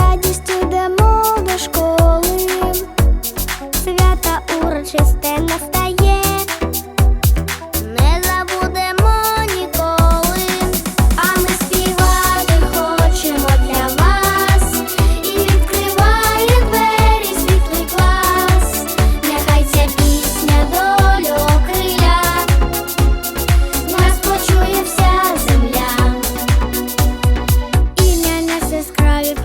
радістю йдемо до школи, свята урочисте настає, не забудемо ніколи, а ми співати хочемо для вас. І відкриває двері світлий клас, нехай ця пісня долю окрия, нас почує вся земля, ім'я нас яскраві.